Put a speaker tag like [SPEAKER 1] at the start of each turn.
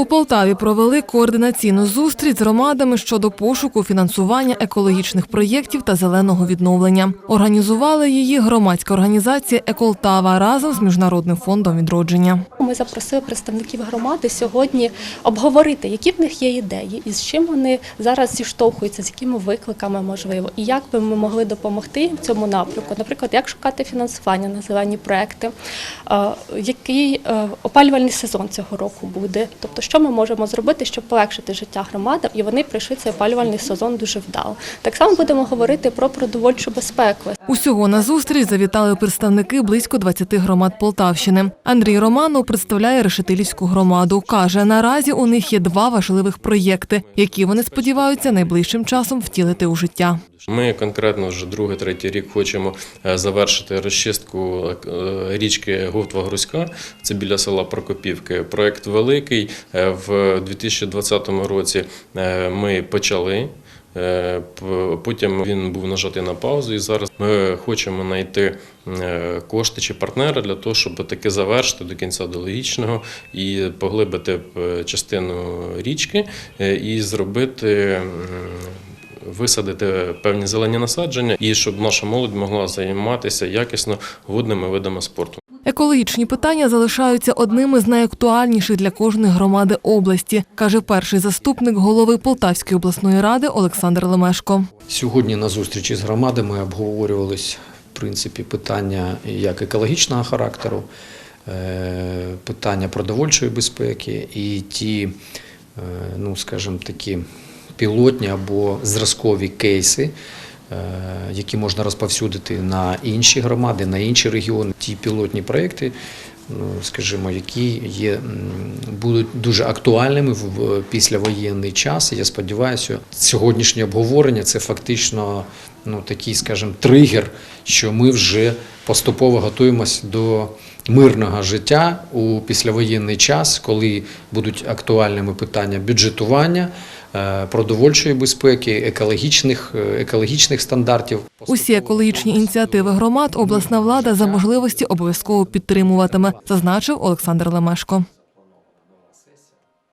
[SPEAKER 1] У Полтаві провели координаційну зустріч з громадами щодо пошуку фінансування екологічних проєктів та зеленого відновлення. Організували її громадська організація Еколтава разом з Міжнародним фондом відродження.
[SPEAKER 2] Ми запросили представників громади сьогодні обговорити, які в них є ідеї, і з чим вони зараз зіштовхуються, з якими викликами можливо, і як би ми могли допомогти в цьому напрямку. Наприклад, як шукати фінансування на зелені проекти, е, який е, опалювальний сезон цього року буде. Тобто, що ми можемо зробити, щоб полегшити життя громадам, і вони пройшли цей опалювальний сезон дуже вдало. Так само будемо говорити про продовольчу безпеку.
[SPEAKER 1] Усього на зустріч завітали представники близько 20 громад Полтавщини. Андрій Романов представляє Решетилівську громаду. Каже, наразі у них є два важливих проєкти, які вони сподіваються найближчим часом втілити у життя.
[SPEAKER 3] Ми конкретно вже другий, третій рік хочемо е, завершити розчистку е, річки Говтва-Грузька, це біля села Прокопівки. Проект великий. Е, В 2020 році е, ми почали. Е, Потім він був нажатий на паузу, і зараз ми хочемо знайти кошти чи партнера для того, щоб таки завершити до кінця до логічного і поглибити частину річки і зробити висадити певні зелені насадження, і щоб наша молодь могла займатися якісно водними видами спорту.
[SPEAKER 1] Екологічні питання залишаються одними з найактуальніших для кожної громади області, каже перший заступник голови Полтавської обласної ради Олександр Лемешко.
[SPEAKER 4] Сьогодні на зустрічі з громадами обговорювались в принципі питання як екологічного характеру, е, питання продовольчої безпеки і ті, е, ну скажімо такі, пілотні або зразкові кейси. Е, Які можна розповсюдити на інші громади, на інші регіони, ті пілотні проекти, ну скажімо, які є будуть дуже актуальними в післявоєнний час. Я сподіваюся, сьогоднішнє обговорення це фактично ну такий, скажімо, тригер, що ми вже поступово готуємося до мирного життя у післявоєнний час, коли будуть актуальними питання бюджетування. Е, Продовольчої безпеки, екологічних, е, екологічних стандартів
[SPEAKER 1] Усі екологічні ініціативи громад обласна влада за можливості обов'язково підтримуватиме, зазначив Олександр Лемешко.